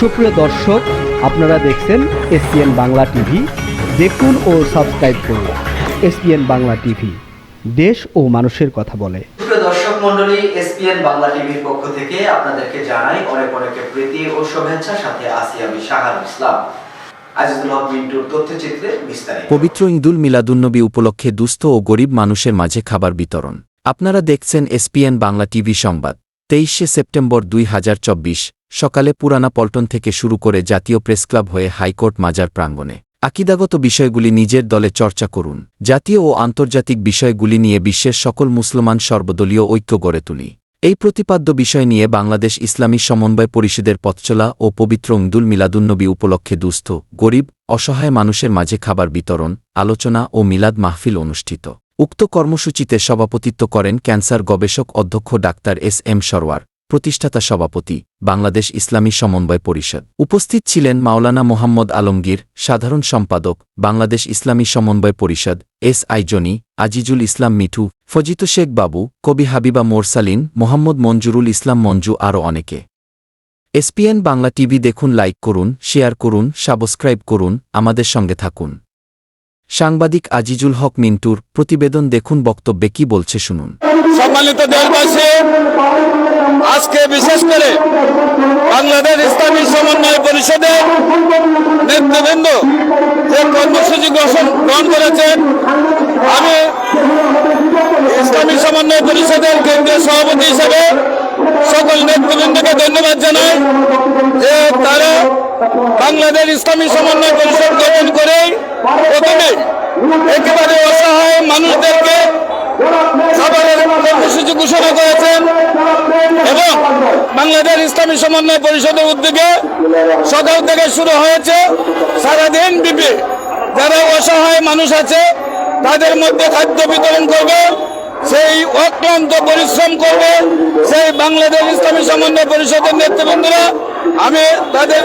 সুপ্রিয় দর্শক আপনারা দেখছেন এসপিএন বাংলা টিভি। দেখুন ও সাবস্ক্রাইব করুন এসপিএন বাংলা টিভি। দেশ ও মানুষের কথা বলে। দর্শক মন্ডলী এসপিএন বাংলা টিভির পক্ষ থেকে আপনাদেরকে জানাই অনেক অনেক প্রীতি ও শুভেচ্ছা। সাথে আছি আমি শাহার ইসলাম। আজিজুল হক মিন্টুর তথ্যচিত্রে বিস্তারিত। পবিত্র ঈদুল মিলাদুন্নবী উপলক্ষে দুস্থ ও গরিব মানুষের মাঝে খাবার বিতরণ। আপনারা দেখছেন এসপিএন বাংলা টিভি সংবাদ। তেইশে সেপ্টেম্বর দুই হাজার চব্বিশ, সকালে পুরানা পল্টন থেকে শুরু করে জাতীয় প্রেসক্লাব হয়ে হাইকোর্ট মাজার প্রাঙ্গণে। আকিদাগত বিষয়গুলি নিজের দলে চর্চা করুন। জাতীয় ও আন্তর্জাতিক বিষয়গুলি নিয়ে বিশ্বের সকল মুসলমান সর্বদলীয় ঐক্য গড়ে তুলি। এই প্রতিপাদ্য বিষয় নিয়ে বাংলাদেশ ইসলামী সমন্বয় পরিষদের পথচলা ও পবিত্র ঈদুল মিলাদুন্নবী উপলক্ষে দুস্থ, গরিব, অসহায় মানুষের মাঝে খাবার বিতরণ, আলোচনা ও মিলাদ মাহফিল অনুষ্ঠিত। উক্ত কর্মসূচিতে সভাপতিত্ব করেন ক্যান্সার গবেষক অধ্যক্ষ ডাক্তার এস এম সরওয়ার, প্রতিষ্ঠাতা সভাপতি, বাংলাদেশ ইসলামী সমন্বয় পরিষদ। উপস্থিত ছিলেন মাওলানা মোহাম্মদ আলমগীর, সাধারণ সম্পাদক, বাংলাদেশ ইসলামী সমন্বয় পরিষদ, এস আইজনি আজিজুল ইসলাম মিঠু, ফজিত শেখ বাবু, কবি হাবিবা মোরসালিন, মোহাম্মদ মঞ্জুরুল ইসলাম মঞ্জু আরও অনেকে। এসপিএন বাংলা টিভি দেখুন, লাইক করুন, শেয়ার করুন, সাবস্ক্রাইব করুন, আমাদের সঙ্গে থাকুন। সাংবাদিক আজিজুল হক মিন্টুর প্রতিবেদন দেখুন বক্তব্যে কি বলছে শুনুন। সম্মানিত দেশবাসী, আজকে বিশেষ করে বাংলাদেশ ইসলামী সমন্বয় পরিষদের নেতৃবৃন্দ যে কর্মসূচি গ্রহণ করেছেন আমি ইসলামী সমন্বয় পরিষদের কেন্দ্রীয় সভাপতি হিসেবে সকল নেতৃবৃন্দকে ধন্যবাদ জানাই যে তারা বাংলাদেশ ইসলামী সমন্বয় পরিষদ গঠন করে প্রথমে একেবারে অসহায় মানুষদেরকে খাবারের কর্মসূচি ঘোষণা করেছেন এবং বাংলাদেশ ইসলামী সমন্বয় পরিষদের উদ্যোগে সকাল থেকে শুরু হয়েছে সারাদিন ব্যাপী। যারা অসহায় মানুষ আছে, তাদের মধ্যে খাদ্য বিতরণ করবে, সেই অক্লান্ত পরিশ্রম করবে, সেই বাংলাদেশ ইসলামী সমন্বয় পরিষদের নেতৃবৃন্দরা। আমি তাদের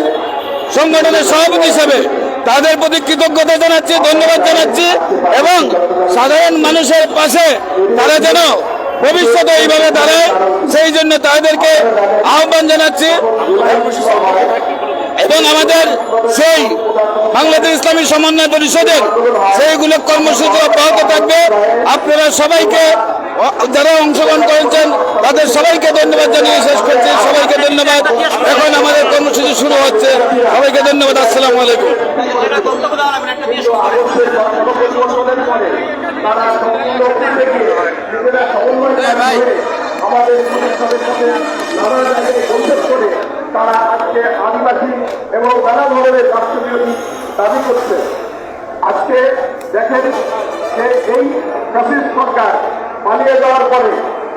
সংগঠনের সভাপতি হিসেবে তাদের প্রতি কৃতজ্ঞতা জানাচ্ছি, ধন্যবাদ জানাচ্ছি এবং সাধারণ মানুষের পাশে তারা যেন ভবিষ্যতে এইভাবে সেই জন্য তাদেরকে আহ্বান জানাচ্ছি এবং আমাদের সেই বাংলাদেশ ইসলামী সমন্বয় পরিষদের সেইগুলো কর্মসূচি অব্যাহত থাকবে আপনারা সবাইকে যারা অংশগ্রহণ করেছেন তাদের সবাইকে ধন্যবাদ জানিয়ে শেষ করছি সবাইকে ধন্যবাদ এখন আমাদের কর্মসূচি শুরু হচ্ছে সবাইকে ধন্যবাদ আসসালামু আলাইকুম আমাদের সাথে নানা জায়গায় করে তারা আজকে আদিবাসী এবং নানা ধরনের রাষ্ট্রবিরোধী দাবি করছে। আজকে দেখেন যে এই ফ্যাসিস্ট সরকার পালিয়ে যাওয়ার পরে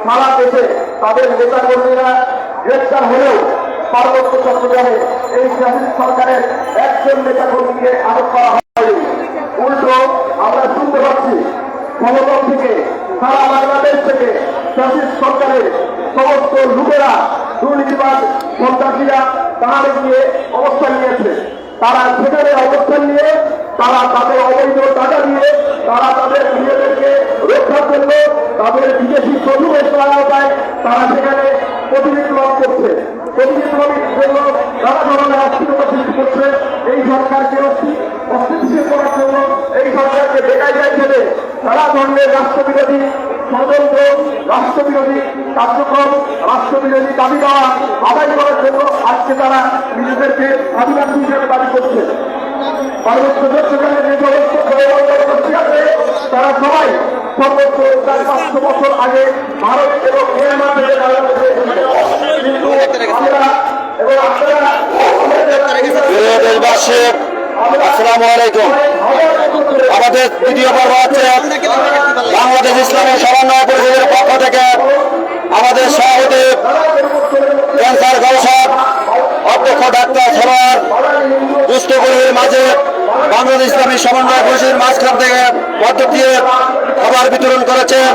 সারা দেশে তাদের গ্রেপ্তার হলেও পার্বত্য চট্টগ্রামে এই সরকারের একজন নেতাকর্মীকে আটক করা হয়নি। উল্টো আমরা শুনতে পাচ্ছি সমতল থেকে সারা বাংলাদেশ থেকে ফ্যাসিস্ট সরকারের সমস্ত লোকেরা দুর্নীতিবাদ সন্ত্রাসীরা তাহারে গিয়ে অবস্থান নিয়েছে। তারা সেখানে অবস্থান নিয়ে, তারা তাদের অবৈধ টাকা দিয়ে, তারা তাদের নিজেদেরকে রক্ষার জন্য তাদের বিদেশি শ্রমিকের সহায়তায় তারা সেখানে প্রতিনিধিত্ব করছে। প্রতিনিধিত্বের জন্য নানা ধরনের অস্থিরতা সৃষ্টি করছে। এই সরকারকে অস্থি- অস্থিতিশীল করার জন্য এই সরকারকে বেকার যায় ছেড়ে নানা ধরনের রাষ্ট্রবিরোধী ষড়যন্ত্র রাষ্ট্রবিরোধী কার্যক্রম, রাষ্ট্রবিরোধী দাবি দেওয়া আদায় করার জন্য আজকে তারা নিজেদেরকে আদিবাসী হিসেবে দাবি করছে তারা সবাই সর্বোচ্চ চার পাঁচশো বছর আগে ভারত এবং মিয়ানমার থেকে। কিন্তু আমরা এবং আপনারা আসসালামু আলাইকুম। আমাদের দ্বিতীয় পর্ব হচ্ছে বাংলাদেশ ইসলামী সমন্বয় পরিষদের পক্ষ থেকে আমাদের সভাপতি ক্যান্সার গবেষক, অধ্যক্ষ ডাক্তার সবার দুস্থ গরিবের মাঝে বাংলাদেশ ইসলামী সমন্বয় পরিষদের মাঝখান থেকে দিয়ে খাবার বিতরণ করেছেন।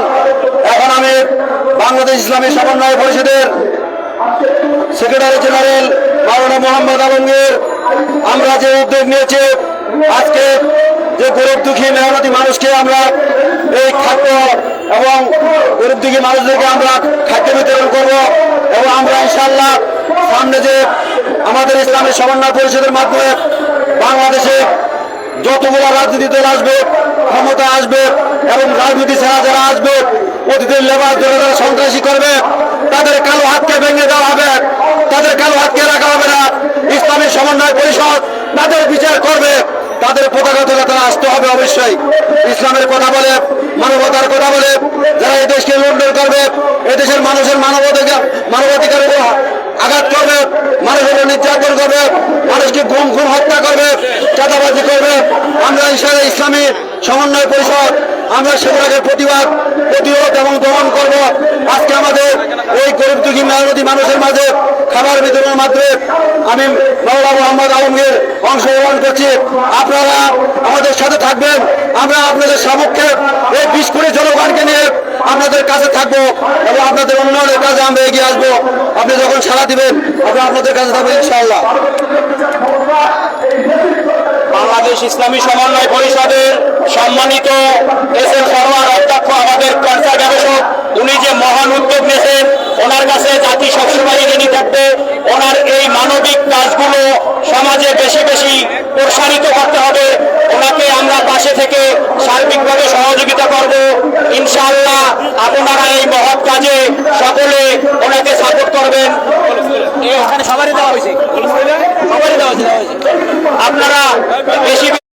এখন আমি বাংলাদেশ ইসলামী সমন্বয় পরিষদের সেক্রেটারি জেনারেল মাওলানা মোহাম্মদ আলমগীর আমরা যে উদ্যোগ নিয়েছি, আজকে যে গরিব দুঃখী মেহনতি মানুষকে আমরা এই খাদ্য এবং গরিব দুঃখী মানুষদেরকে আমরা খাদ্য বিতরণ করব এবং আমরা ইনশাল্লাহ সামনে যে আমাদের ইসলামের সমন্বয় পরিষদের মাধ্যমে বাংলাদেশে যতগুলো রাজনীতি দল আসবে, ক্ষমতা আসবে এবং রাজনীতি ছাড়া যারা আসবে, অতীতের লেবার যারা সন্ত্রাসী করবে, তাদের কালো হাতকে ভেঙে দেওয়া হবে। তাদের কালো হাতকে রাখা হবে না। ইসলামী সমন্বয় পরিষদ তাদের বিচার করবে। তাদের পতাকা তোলা তারা আসতে হবে অবশ্যই। ইসলামের কথা বলে, মানবতার কথা বলে, যারা এই দেশকে লুণ্ঠন করবে এদেশের মানুষের মানবাধিকার মানবাধিকারের উপর আঘাত করবে, মানুষের নির্যাতন করবে, মানুষকে গুম খুন হত্যা করবে, চাঁদাবাজি করবে। আমরা ইসলামী সমন্বয় পরিষদ, আমরা সেগুলোকে প্রতিবাদ, প্রতিরোধ এবং দমন করব। আজকে আমাদের এই গরিব দুঃখী মেহনতি মানুষের মাঝে খাবার বিতরণের মাধ্যমে আমি মৌলা মোহাম্মদ আলমগীর অংশগ্রহণ করছি। আপনারা আমাদের সাথে থাকবেন। আমরা আপনাদের সামক্ষে এই বিশ কোটি জনগণকে নিয়ে আপনাদের কাছে থাকব এবং আপনাদের উন্নয়নের কাজে আমরা এগিয়ে আসব। আপনি যখন সাড়া দিবেন, আমরা আপনাদের কাছে থাকব ইনশাআল্লাহ। বাংলাদেশ ইসলামী সমন্বয় পরিষদের সম্মানিত এস সরোয়ার অধ্যক্ষ আমাদের কনসার গবেষক উনি যে মহান উদ্যোগ নিয়েছেন ওনার কাছে জাতি সবসময় ঋণী থাকবে। ওনার এই মানবিক কাজগুলো সমাজে বেশি বেশি প্রসারিত করতে হবে। ওনাকে আমরা পাশে থেকে সার্বিকভাবে সহযোগিতা করব। ইনশাআল্লাহ আপনারা এই মহৎ কাজে সকলে ওনাকে সাপোর্ট করবেন। আপনারা বেশি